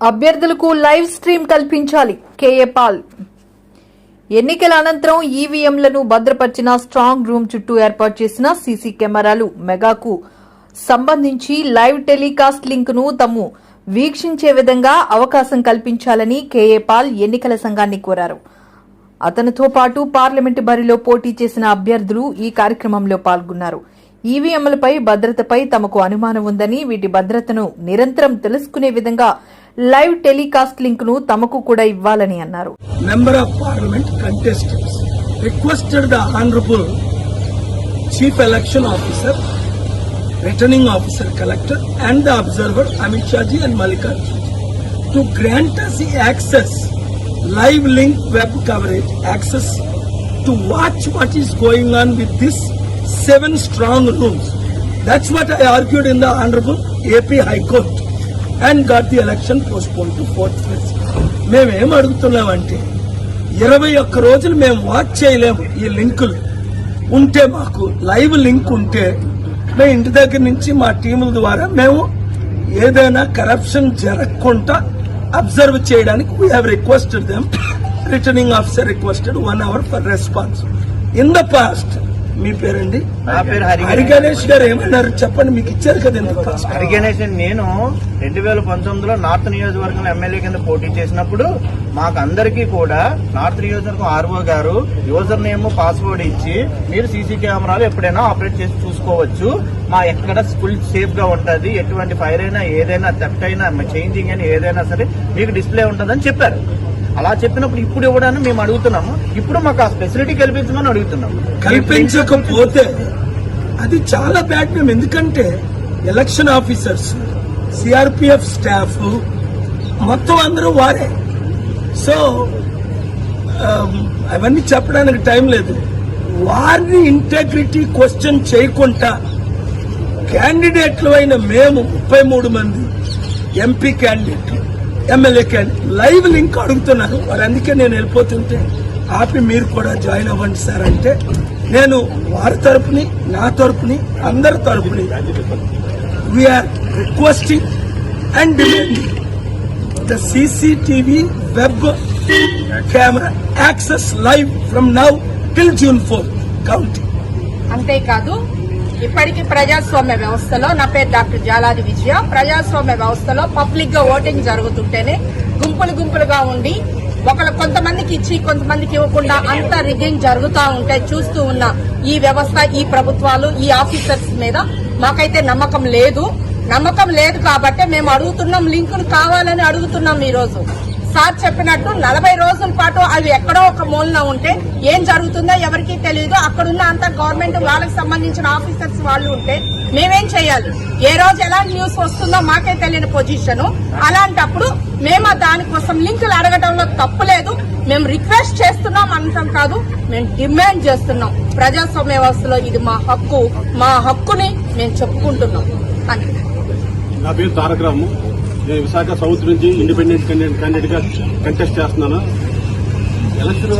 అభ్యర్థులకు live stream కల్పించాలి. KA Paul. ఎన్నికల అనంతరం ఈవీఎంలను భద్రపరిచిన స్ట్రాంగ్ రూమ్ చుట్టూ ఏర్పాటు చేసిన సీసీ కెమెరాలు మెగాకు సంబంధించి లైవ్ టెలికాస్ట్ లింక్ను తాము వీక్షించే విధంగా అవకాశం కల్పించాలని కేఏ పాల్ ఎన్నికల సంఘాన్ని కోరారు. అతనితో పాటు పార్లమెంటు బరిలో పోటీ చేసిన అభ్యర్థులు ఈ కార్యక్రమంలో పాల్గొన్నారు. ఈవీఎంలపై భద్రతపై తమకు అనుమానం ఉందని వీటి భద్రతను నిరంతరం తెలుసుకునే విధంగా లైవ్ టెలికాస్ట్ లింక్ను తమకు కూడా ఇవ్వాలని అన్నారు member of parliament contestants requested the honourable chief election officer returning officer collector and the observer Amit Shah ji and Mallikarjun to grant us access live link web coverage access to watch what is going on with this seven strong rooms that's what I argued in the honourable AP high court and got the election the election postponed to fourth మేమేం అడుగుతున్నామంటే ఇరవై ఒక్క రోజులు మేము watch చేయలేము ఈ లింకులు. ఉంటే మాకు లైవ్ లింక్ ఉంటే మేము ఇంటి దగ్గర నుంచి మా టీముల ద్వారా మేము ఏదైనా కరప్షన్ జరగకుండా అబ్జర్వ్ చేయడానికి we have requested them returning officer requested one hour for response in the past మీ పేరండి? నా పేరు హరి హరి గణేష్. గారు ఏమన్నారు? చెప్పండి మీకు ఇచ్చారు కదా ఇంత పాస్ట్ హరి గణేష్ అని నేను రెండు వేల పంతొమ్మిదిలో నార్త్ నియోజకవర్గంలో ఎమ్మెల్యే కింద పోటీ చేసినప్పుడు మాకు అందరికీ కూడా నార్త్ నియోజకవర్గం ఆర్ఓ గారు యూజర్ నేమ్ పాస్వర్డ్ ఇచ్చి మీరు సీసీ కెమెరాలు ఎప్పుడైనా ఆపరేట్ చేసి చూసుకోవచ్చు. మా ఎక్కడ ఫుల్ సేఫ్గా ఉంటది ఎటువంటి ఫైర్ అయినా ఏదైనా థెఫ్ట్ అయినా చేంజింగ్ అయినా ఏదైనా సరే మీకు డిస్ప్లే ఉంటుందని చెప్పారు. అలా చెప్పినప్పుడు ఇప్పుడు ఇవ్వడానికి మేము అడుగుతున్నాము. ఇప్పుడు మాకు ఆ ఫెసిలిటీ కల్పించమని అడుగుతున్నాము. కల్పించకపోతే అది చాలా బ్యాడ్ మేము ఎందుకంటే ఎలక్షన్ ఆఫీసర్స్ సిఆర్పిఎఫ్ స్టాఫ్ మొత్తం అందరూ వారే. సో um, అవన్నీ చెప్పడానికి టైం లేదు. వారిని ఇంటెగ్రిటీ క్వశ్చన్ చేయకుండా క్యాండిడేట్లు అయిన మేము ముప్పై మూడు మంది ఎంపీ క్యాండిడేట్లు ఎమ్మెల్యేకే లైవ్ లింక్ అడుగుతున్నారు మరి అందుకే నేను వెళ్ళిపోతుంటే ఆపి మీరు కూడా జాయిన్ అవ్వండి సార్ అంటే నేను వారి తరపుని నా తరపుని అందరి తరపుని we are requesting and demanding the CCTV web camera access live from now till June four counting అంతేకాదు ఇప్పటికీ ప్రజాస్వామ్య వ్యవస్థలో నా పేరు డాక్టర్ జాలాది విజయ. ప్రజాస్వామ్య వ్యవస్థలో పబ్లిక్గా ఓటింగ్ జరుగుతుంటేనే గుంపులు గుంపులుగా ఉండి ఒకళ్ళు కొంతమందికి ఇచ్చి కొంతమందికి ఇవ్వకుండా అంత రిగింగ్ జరుగుతూ ఉంటే చూస్తూ ఉన్న ఈ వ్యవస్థ ఈ ప్రభుత్వాలు ఈ ఆఫీసర్స్ మీద మాకైతే నమ్మకం లేదు. నమ్మకం లేదు కాబట్టి మేము అడుగుతున్నాం లింకులు కావాలని అడుగుతున్నాం ఈరోజు. సార్ చెప్పినట్టు నలభై రోజుల పాటు అవి ఎక్కడో ఒక మూలన ఉంటే ఏం జరుగుతుందో ఎవరికీ తెలియదు. అక్కడున్న అంత గవర్నమెంట్ వాళ్ళకి సంబంధించిన ఆఫీసర్స్ వాళ్ళు ఉంటే మేమేం చేయాలి? ఏ రోజు ఎలాంటి న్యూస్ వస్తుందో మాకే తెలియని పొజిషన్ అలాంటప్పుడు మేము దానికోసం లింకులు అడగడంలో తప్పు లేదు. మేము రిక్వెస్ట్ చేస్తున్నాం అనటం కాదు. మేము డిమాండ్ చేస్తున్నాం. ప్రజాస్వామ్య వ్యవస్థలో ఇది మా హక్కు. మా హక్కుని మేము చెప్పుకుంటున్నాం. అని నా పేరు తారక రాము. నేను విశాఖ సౌత్ నుంచి ఇండిపెండెంట్ క్యాండిడేట్గా కంటెస్ట్ చేస్తున్నాను. ఎలక్షన్